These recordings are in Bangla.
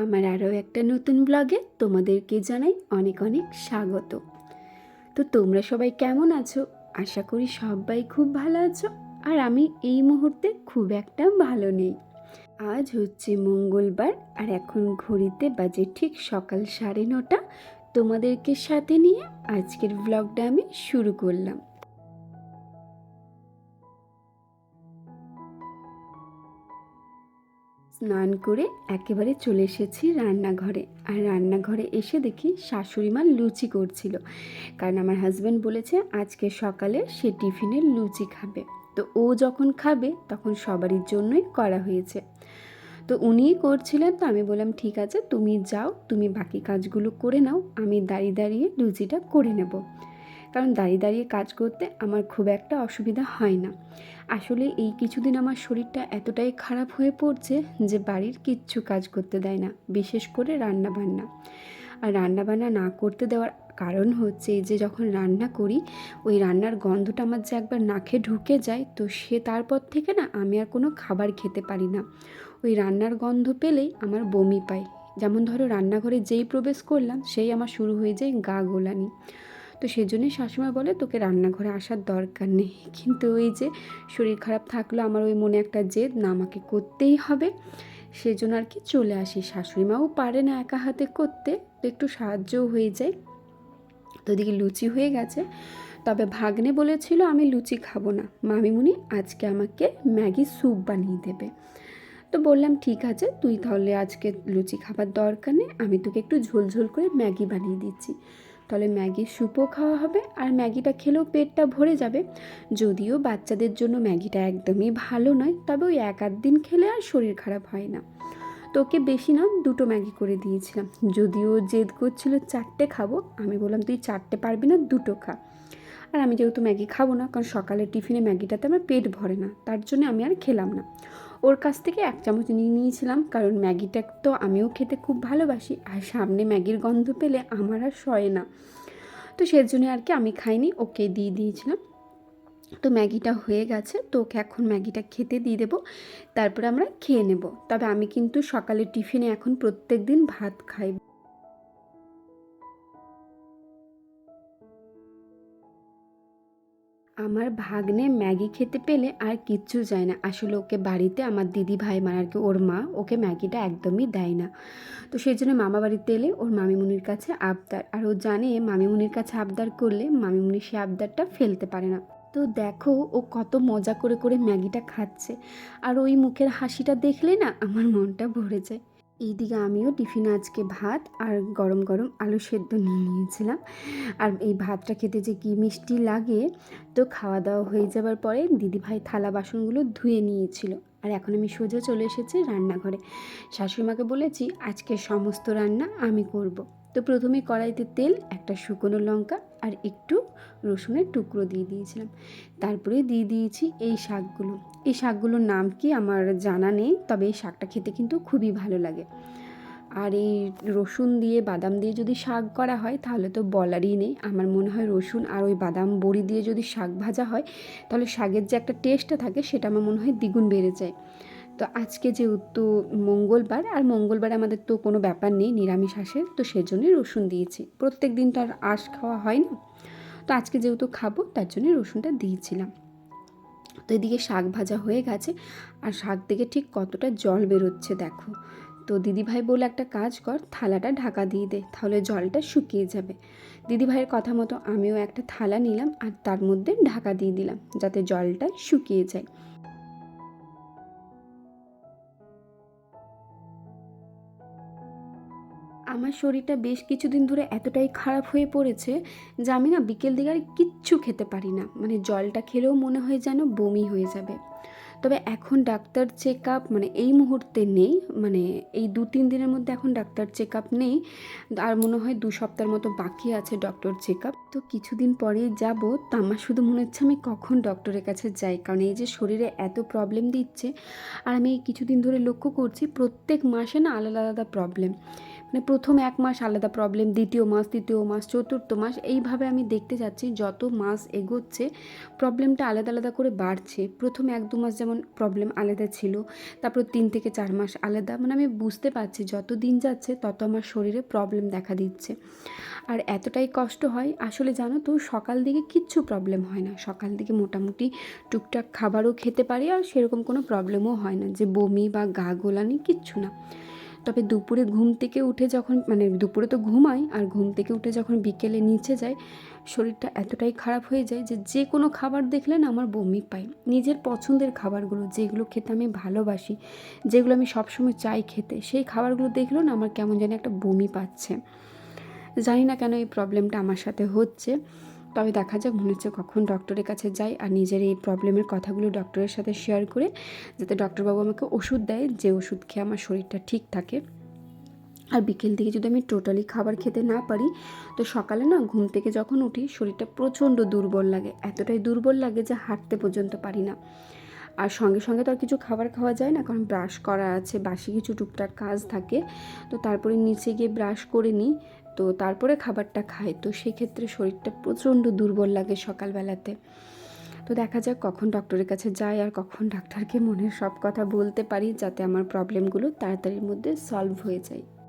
আমার আরও একটা নতুন ব্লগে তোমাদেরকে জানাই অনেক অনেক স্বাগত। তো তোমরা সবাই কেমন আছো? আশা করি সবাই খুব ভালো আছো আর আমি এই মুহূর্তে খুব একটা ভালো নেই। আজ হচ্ছে মঙ্গলবার আর এখন ঘড়িতে বাজে ঠিক সকাল সাড়ে নটা। তোমাদেরকে সাথে নিয়ে আজকের ব্লগটা আমি শুরু করলাম। স্নান করে একেবারে চলে এসেছি রান্নাঘরে। আর রান্নাঘরে এসে দেখি শাশুড়ি মা লুচি করছিল। কারণ আমার হাজব্যান্ড বলেছে, আজকে সকালে সে টিফিনে লুচি খাবে। তো ও যখন খাবে, তখন সবারই জন্যই করা হয়েছে। তো উনিই করছিলেন, তো আমি বললাম, ঠিক আছে, তুমি যাও, তুমি বাকি কাজগুলো করে নাও, আমি দাঁড়িয়ে দাঁড়িয়ে লুচিটা করে নেব। কারণ দাঁড়িয়ে দাঁড়িয়ে কাজ করতে আমার খুব একটা অসুবিধা হয় না। আসলে এই কিছুদিন আমার শরীরটা এতটাই খারাপ হয়ে পড়ছে যে বাড়ির কিচ্ছু কাজ করতে দেয় না, বিশেষ করে রান্না বান্না আর রান্না বান্না না করতে দেওয়ার কারণ হচ্ছে যে যখন রান্না করি, ওই রান্নার গন্ধটা আমার যে একবার নাকে ঢুকে যায়, তো সে তারপর থেকে না আমি আর কোনো খাবার খেতে পারি না। ওই রান্নার গন্ধ পেলেই আমার বমি পায়। যেমন ধরো রান্নাঘরে যেই প্রবেশ করলাম, সেই আমার শুরু হয়ে যায় গা গোলানি। তো সেই জন্যই শাশুড়ি বলে, তোকে রান্নাঘরে আসার দরকার নেই। কিন্তু ওই যে শরীর খারাপ থাকল, আমার ওই মনে একটা জেদ না আমাকে করতেই হবে। সেই জন্য আর কি চলে আসি। শাশুড়ি মাও পারে না একা হাতে করতে, তো একটু সাহায্যও হয়ে যায়। তো ওদিকে লুচি হয়ে গেছে। তবে ভাগ্নে বলেছিল, আমি লুচি খাব না। মামিমুনি আজকে আমাকে ম্যাগি স্যুপ বানিয়ে দেবে। তো বললাম, ঠিক আছে, তুই তাহলে আজকে লুচি খাবার দরকার নেই, আমি তোকে একটু ঝোল ঝোল করে ম্যাগি বানিয়ে দিচ্ছি। তাহলে ম্যাগির স্যুপও খাওয়া হবে আর ম্যাগিটা খেলেও পেটটা ভরে যাবে। যদিও বাচ্চাদের জন্য ম্যাগিটা একদমই ভালো নয়, তবে ওই এক আধ দিন খেলে আর শরীর খারাপ হয় না। তোকে বেশি না, দুটো ম্যাগি করে দিয়েছিলাম। যদিও জেদ করছিল চারটে খাব, আমি বললাম তুই চারটে পারবি না, দুটো খা। আর আমি যেহেতু ম্যাগি খাব না, কারণ সকালের টিফিনে ম্যাগিটাতে আমার পেট ভরে না, তার জন্য আমি আর খেলাম না। ওর কাছ থেকে এক চামচ নিয়ে নিয়েছিলাম, কারণ ম্যাগিটা তো আমিও খেতে খুব ভালোবাসি, আর সামনে ম্যাগির গন্ধ পেলে আমার আর সয় না। তো সেজন্য আর কি আমি খাইনি, ওকে দিয়ে দিয়েছিলাম। তো ম্যাগিটা হয়ে গেছে, তো ওকে এখন ম্যাগিটা খেতে দিয়ে দেবো, তারপরে আমরা খেয়ে নেব। তবে আমি কিন্তু সকালে টিফিনে এখন প্রত্যেক দিন ভাত খাই। আমার ভাগ্নে ম্যাগি খেতে পেলে আর কিচ্ছু যায় না। আসলে ওকে বাড়িতে আমার দিদি ভাই মানে আর কি ওর মা, ওকে ম্যাগিটা একদমই দেয় না। তো সেই জন্য মামা বাড়িতে এলে ওর মামিমুনির কাছে আবদার। আর ও জানে মামিমুনির কাছে আবদার করলে মামিমুনি সে আবদারটা ফেলতে পারে না। তো দেখো ও কত মজা করে করে ম্যাগিটা খাচ্ছে। আর ওই মুখের হাসিটা দেখলে না আমার মনটা ভরে যায়। এইদিকে আমিও টিফিনে আজকে ভাত আর গরম গরম আলু সেদ্ধ নিয়ে নিয়েছিলাম। আর এই ভাতটা খেতে যে কি মিষ্টি লাগে, তো খাওয়া দাওয়া হয়ে যাবার পরে দিদিভাই থালা বাসনগুলো ধুয়ে নিয়েছিল। আর এখন আমি সোজা চলে এসেছি রান্নাঘরে। শাশুড়িমাকে বলেছি আজকে সমস্ত রান্না আমি করব। তো প্রথমে কড়াইতে তেল, একটা শুকনো লঙ্কা আর একটু রসুনের টুকরো দিয়ে দিয়েছিলাম। তারপরে দিয়ে দিয়েছি এই শাকগুলো। এই শাকগুলোর নাম কি আমার জানা নেই, তবে এই শাকটা খেতে কিন্তু খুবই ভালো লাগে। আর এই রসুন দিয়ে, বাদাম দিয়ে যদি শাক করা হয়, তাহলে তো বলারই নেই। আমার মনে হয় রসুন আর ওই বাদাম বড়ি দিয়ে যদি শাক ভাজা হয়, তাহলে শাকের যে একটা টেস্টটা থাকে, সেটা আমার মনে হয় দ্বিগুণ বেড়ে যায়। তো আজকে যেহেতু মঙ্গলবার, আর মঙ্গলবার আমাদের তো কোনো ব্যাপার নেই, নিরামিষ আসে, তো সেজন্যই রসুন দিয়েছি। প্রত্যেক দিন তো আর আঁশ খাওয়া হয় না। তো আজকে যেহেতু খাব, তার জন্য রসুনটা দিয়েছিলাম। তো এদিকে শাক ভাজা হয়ে গেছে, আর শাক থেকে ঠিক কতটা জল বেরোচ্ছে দেখো। তো দিদিভাই বলে একটা কাজ কর, থালাটা ঢাকা দিয়ে দে, তাহলে জলটা শুকিয়ে যাবে। দিদিভাইয়ের কথা মতো আমিও একটা থালা নিলাম, আর তার মধ্যে ঢাকা দিয়ে দিলাম, যাতে জলটা শুকিয়ে যায়। আমার শরীরটা বেশ কিছুদিন ধরে এতটাই খারাপ হয়ে পড়েছে যে আমি না বিকেল দিকে আর কিচ্ছু খেতে পারি না। মানে জলটা খেলেও মনে হয় যেন বমি হয়ে যাবে। তবে এখন ডাক্তার চেক আপ মানে এই মুহূর্তে নেই। মানে এই দু তিন দিনের মধ্যে এখন ডাক্তার চেক আপ নেই। আর মনে হয় দু সপ্তাহের মতো বাকি আছে ডক্টর চেক আপ তো কিছুদিন পরেই যাব। তা আমার শুধু মনে হচ্ছে আমি কখন ডক্টরের কাছে যাই। কারণ এই যে শরীরে এত প্রবলেম দিচ্ছে, আর আমি কিছুদিন ধরে লক্ষ্য করছি প্রত্যেক মাসে না আলাদা আলাদা প্রবলেম মানে প্রথম এক মাস আলাদা প্রবলেম দ্বিতীয় মাস, তৃতীয় মাস, চতুর্থ মাস, এইভাবে আমি দেখতে যাচ্ছি যত মাস এগোচ্ছে প্রবলেমটা আলাদা আলাদা করে বাড়ছে। প্রথম এক দু মাস যেমন প্রবলেম আলাদা ছিল, তারপর তিন থেকে চার মাস আলাদা মানে আমি বুঝতে পারছি যত দিন যাচ্ছে তত আমার শরীরে প্রবলেম দেখা দিচ্ছে। আর এতটাই কষ্ট হয়, আসলে জানো তো, সকাল দিকে কিচ্ছু প্রবলেম হয় না। সকাল দিকে মোটামুটি টুকটাক খাবারও খেতে পারি, আর সেরকম কোনো প্রবলেমও হয় না যে বমি বা গা গোলানি কিচ্ছু না। তবে দুপুরে ঘুম থেকে উঠে যখন মানে দুপুরে তো ঘুমাই, আর ঘুম থেকে উঠে যখন বিকেলে নিচে যাই, শরীরটা এতটাই খারাপ হয়ে যায় যে যে কোনো খাবার দেখলে না আমার বমি পাই। নিজের পছন্দের খাবারগুলো, যেগুলো খেতে আমি ভালোবাসি, যেগুলো আমি সবসময় চাই খেতে, সেই খাবারগুলো দেখলেও না আমার কেমন জানি একটা বমি পাচ্ছে। জানি না কেন এই প্রবলেমটা আমার সাথে হচ্ছে। তবে দেখা যাক মনে হচ্ছে কখন ডক্টরের কাছে যাই আর নিজের এই প্রবলেমের কথাগুলো ডক্টরের সাথে শেয়ার করে যাতে ডক্টরবাবু আমাকে ওষুধ দেয়, যে ওষুধ খেয়ে আমার শরীরটা ঠিক থাকে। আর বিকেল থেকে যদি আমি টোটালি খাবার খেতে না পারি, তো সকালে না ঘুম থেকে যখন উঠি, শরীরটা প্রচণ্ড দুর্বল লাগে। এতটাই দুর্বল লাগে যে হাঁটতে পর্যন্ত পারি না। আর সঙ্গে সঙ্গে তো আর কিছু খাবার খাওয়া যায় না, কারণ ব্রাশ করা আছে, বাসি কিছু টুকটাক কাজ থাকে। তো তারপরে নিচে গিয়ে ব্রাশ করে নিই। তো তারপরে খাবারটা খায় তো সেক্ষেত্রে শরীরটা প্রচণ্ড দুর্বল লাগে সকালবেলাতে। তো দেখা যাক কখন ডক্টরের কাছে যাই আর কখন ডাক্তারকে মনের সব কথা বলতে পারি, যাতে আমার প্রবলেমগুলো তাড়াতাড়ির মধ্যে সলভ হয়ে যায়।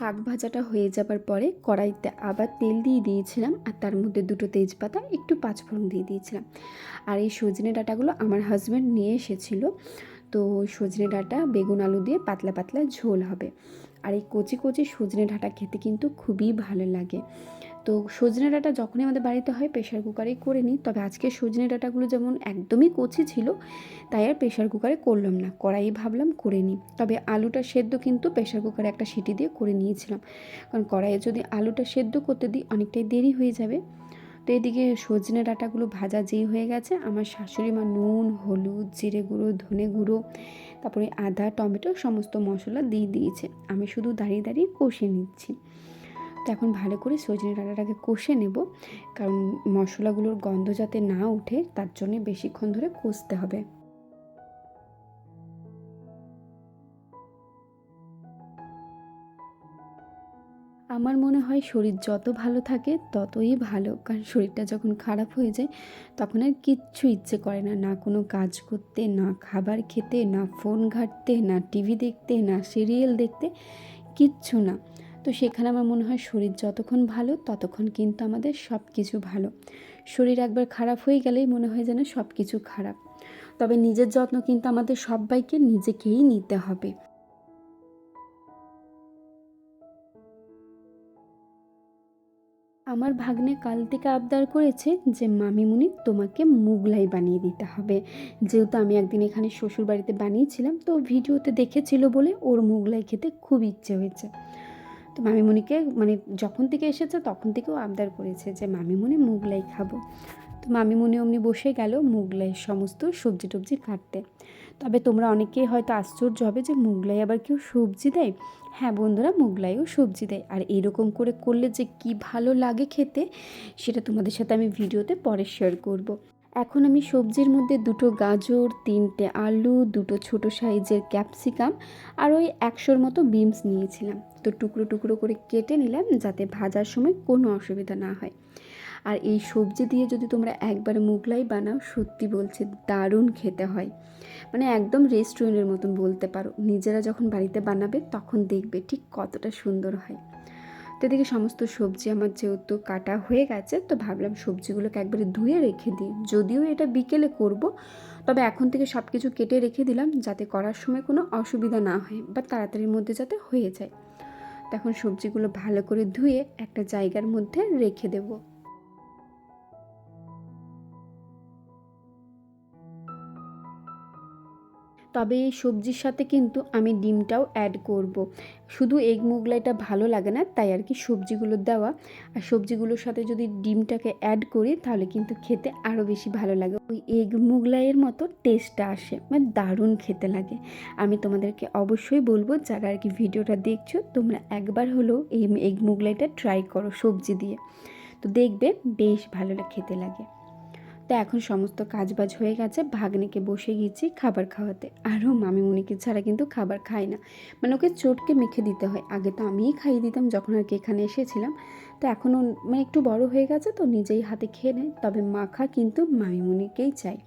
শাক ভাজাটা হয়ে যাবার পরে কড়াইতে আবার তেল দিয়ে দিয়েছিলাম আর তার মধ্যে দুটো তেজপাতা, একটু পাঁচফোড়ন দিয়ে দিয়েছিলাম। আর এই সজনে ডাঁটাগুলো আমার হাজব্যান্ড নিয়ে এসেছিল। তো সজনে ডাঁটা, বেগুন, আলু দিয়ে পাতলা পাতলা ঝোল হবে। আর এই কচি কচি সজনে ডাঁটা খেতে কিন্তু খুবই ভালো লাগে। তো সজনে ডাঁটা যখনই আমাদের বাড়িতে হয় প্রেশার কুকারেই করে নিই। তবে আজকে সজনে ডাঁটাগুলো যেমন একদমই কচি ছিল, তাই আর প্রেশার কুকারে করলাম না। কড়াই ভাবলাম করে নিই। তবে আলুটা সেদ্ধ কিন্তু প্রেশার কুকারে একটা সিটি দিয়ে করে নিয়েছিলাম। কারণ কড়াইয়ে যদি আলুটা সেদ্ধ করতে দিই, অনেকটাই দেরি হয়ে যাবে। তো এদিকে সজনে ডাঁটাগুলো ভাজা যেই হয়ে গেছে, আমার শাশুড়ি মা নুন, হলুদ, জিরে গুঁড়ো, ধনে গুঁড়ো, তারপরে আদা, টমেটো, সমস্ত মশলা দিয়ে দিয়েছে। আমি শুধু দাঁড়িয়ে দাঁড়িয়ে কষে নিচ্ছি। তো এখন ভালো করে সজনে ডাঁটাটাকে কষে নেব। কারণ মশলাগুলোর গন্ধ যাতে না ওঠে, তার জন্য বেশিক্ষণ ধরে কষতে হবে। আমার মনে হয় শরীর যত ভালো থাকে, ততই ভালো। কারণ শরীরটা যখন খারাপ হয়ে যায়, তখন আর কিচ্ছু ইচ্ছে করে না। না কোনো কাজ করতে, না খাবার খেতে, না ফোন ঘাঁটতে, না টিভি দেখতে, না সিরিয়াল দেখতে, কিচ্ছু না। তো সেখানে আমার মনে হয় শরীর যতক্ষণ ভালো, ততক্ষণ কিন্তু আমাদের সব কিছু ভালো। শরীর একবার খারাপ হয়ে গেলেই মনে হয় যেন সব কিছু খারাপ। তবে নিজের যত্ন কিন্তু আমাদের সবাইকে নিজেকেই নিতে হবে। আমার ভাগ্নে কাল থেকে আবদার করেছে যে, মামিমুনি, তোমাকে মুগলাই বানিয়ে দিতে হবে। যেহেতু আমি একদিন এখানে শ্বশুর বাড়িতে বানিয়েছিলাম, তো ভিডিওতে দেখেছিল বলে ওর মুগলাই খেতে খুব ইচ্ছে হয়েছে। তো মামিমুনিকে মানে যখন থেকে এসেছে তখন থেকেও আবদার করেছে যে মামিমুনি মুগলাই খাব। তো মামিমুনি অমনি বসে গেল মুগলাই সমস্ত সবজি টবজি কাটতে। তবে তোমরা অনেকেই হয়তো আশ্চর্য হবে যে, মুগলাই আবার কেউ সবজি দেয়? হ্যাঁ বন্ধুরা, মোগলাইও সবজি দেয়। আর এরকম করে করলে যে কি ভালো লাগে খেতে, সেটা তোমাদের সাথে আমি ভিডিওতে পরে শেয়ার করব। এখন আমি সবজির মধ্যে দুটো গাজর, তিনটে আলু, দুটো ছোট সাইজের ক্যাপসিকাম আর ওই একশোর মতো বিমস নিয়েছিলাম। তো টুকরো টুকরো করে কেটে নিলাম যাতে ভাজার সময় কোনো অসুবিধা না হয়। আর এই সবজি দিয়ে যদি তোমরা একবার মুগলাই বানাও, সত্যি বলছে দারুণ খেতে হয়। মানে একদম রেস্টুরেন্টের মতন বলতে পারো। নিজেরা যখন বাড়িতে বানাবে তখন দেখবে ঠিক কতটা সুন্দর হয়। তো এদিকে সমস্ত সবজি আমার যেহেতু কাটা হয়ে গেছে, তো ভাবলাম সবজিগুলোকে একবারে ধুয়ে রেখে দিই। যদিও এটা বিকেলে করব, তবে এখন থেকে সব কিছু কেটে রেখে দিলাম যাতে করার সময় কোনো অসুবিধা না হয় বা তাড়াতাড়ির মধ্যে যাতে হয়ে যায়। তখন সবজিগুলো ভালো করে ধুয়ে একটা জায়গার মধ্যে রেখে দেবো। তবে এই সবজির সাথে কিন্তু আমি ডিমটাও অ্যাড করব। শুধু এগ মোগলাইটা ভালো লাগে না, তাই আর কি সবজিগুলো দেওয়া। আর সবজিগুলোর সাথে যদি ডিমটাকে অ্যাড করি, তাহলে কিন্তু খেতে আরও বেশি ভালো লাগে। ওই এগ মোগলাইয়ের মতো টেস্টটা আসে মানে দারুণ খেতে লাগে। আমি তোমাদেরকে অবশ্যই বলব, যারা আর কি ভিডিওটা দেখছ, তোমরা একবার হলেও এই এগ মোগলাইটা ট্রাই করো সবজি দিয়ে। তো দেখবে বেশ ভালো খেতে লাগে। তো এখন সমস্ত কাজবাজ হয়ে গেছে, ভাগ্নিকে বসে গিয়েছি খাবার খাওয়াতে। আরও মামিমুনিকে ছাড়া কিন্তু খাবার খায় না। মানে ওকে চটকে মেখে দিতে হয়। আগে তো আমিই খাইয়ে দিতাম যখন আর কি এখানে এসেছিলাম। তো এখনও মানে একটু বড় হয়ে গেছে তো নিজেই হাতে খেয়ে নেয় তবে মাখা কিন্তু মামিমুনিকেই চাই।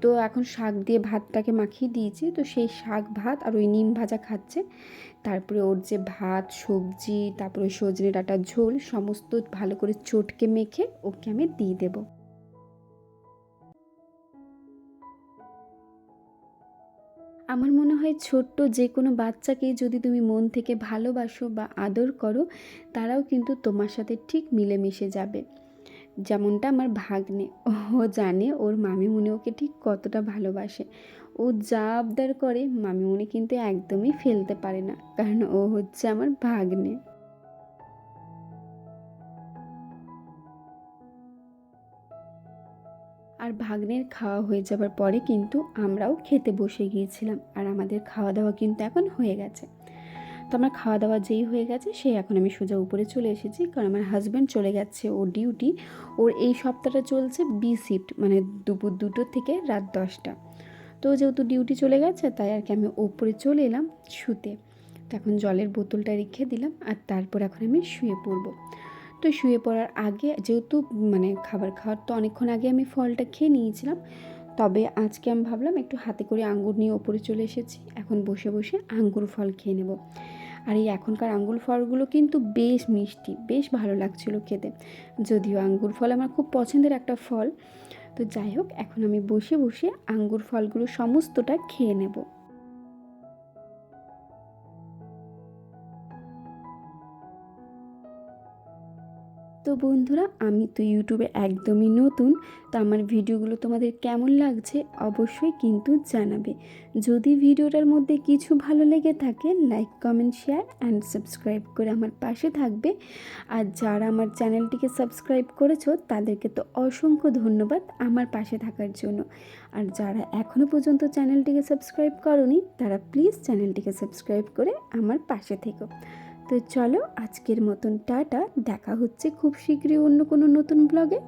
তো এখন শাক দিয়ে ভাতটাকে মাখিয়ে দিয়েছি। তো সেই শাক ভাত আর ওই নিম ভাজা খাচ্ছে। তারপরে ওর যে ভাত, সবজি, তারপরে সজনে ডাঁটার ঝোল, সমস্ত ভালো করে চটকে মেখে ওকে আমি দিয়ে দেবো। আমার মনে হয় ছোট্ট যে কোনো বাচ্চাকেই যদি তুমি মন থেকে ভালোবাসো বা আদর করো, তারাও কিন্তু তোমার সাথে ঠিক মিলেমিশে যাবে। যেমনটা আমার ভাগ্নে, ও জানে ওর মামিমুনি ওকে ঠিক কতটা ভালোবাসে। ও যা আবদার করে, মামিমুনি কিন্তু একদমই ফেলতে পারে না, কারণ ও হচ্ছে আমার ভাগ্নে। আর ভাগ্নের খাওয়া হয়ে যাবার পরে কিন্তু আমরাও খেতে বসে গিয়েছিলাম আর আমাদের খাওয়া দাওয়া কিন্তু এখন হয়ে গেছে। তো আমার খাওয়া দাওয়া যেই হয়ে গেছে সেই এখন আমি সোজা উপরে চলে এসেছি কারণ আমার হাজব্যান্ড চলে গেছে ওর ডিউটি ওর এই সপ্তাহটা চলছে বি শিফট মানে দুপুর দুটো থেকে রাত দশটা। তো যেহেতু ডিউটি চলে গেছে, তাই আর কি আমি ওপরে চলে এলাম শুতে। তো এখন জলের বোতলটা রেখে দিলাম আর তারপর এখন আমি শুয়ে পড়ব। তো শুয়ে পড়ার আগে, যেহেতু মানে খাবার খাওয়ার তো অনেকক্ষণ আগে আমি ফলটা খেয়ে নিয়েছিলাম, তবে আজকে আমি ভাবলাম একটু হাতে করে আঙ্গুর নিয়ে ওপরে চলে এসেছি। এখন বসে বসে আঙ্গুর ফল খেয়ে নেব। আর এই এখনকার আঙ্গুর ফলগুলো কিন্তু বেশ মিষ্টি, বেশ ভালো লাগছিল খেতে। যদিও আঙ্গুর ফল আমার খুব পছন্দের একটা ফল। তো যাই হোক, এখন আমি বসে বসে আঙ্গুর ফলগুলো সমস্তটা খেয়ে নেব। বন্ধুরা, আমি তো ইউটিউবে একদমই নতুন, তো আমার ভিডিওগুলো তোমাদের কেমন লাগছে অবশ্যই কিন্তু জানাবে। যদি ভিডিওটার মধ্যে কিছু ভালো লেগে থাকে like comment share and subscribe করে আমার পাশে থাকবে। আর যারা আমার চ্যানেলটিকে সাবস্ক্রাইব করেছ, তাদেরকে তো অসংখ্য ধন্যবাদ আমার পাশে থাকার জন্য। আর যারা এখনও পর্যন্ত চ্যানেলটিকে সাবস্ক্রাইব করনি, তারা প্লিজ চ্যানেলটিকে সাবস্ক্রাইব করে আমার পাশে থেকো। তো চলো আজকের মতন টাটা দেখা হচ্ছে খুব শীঘ্রই অন্য কোনো নতুন ব্লগে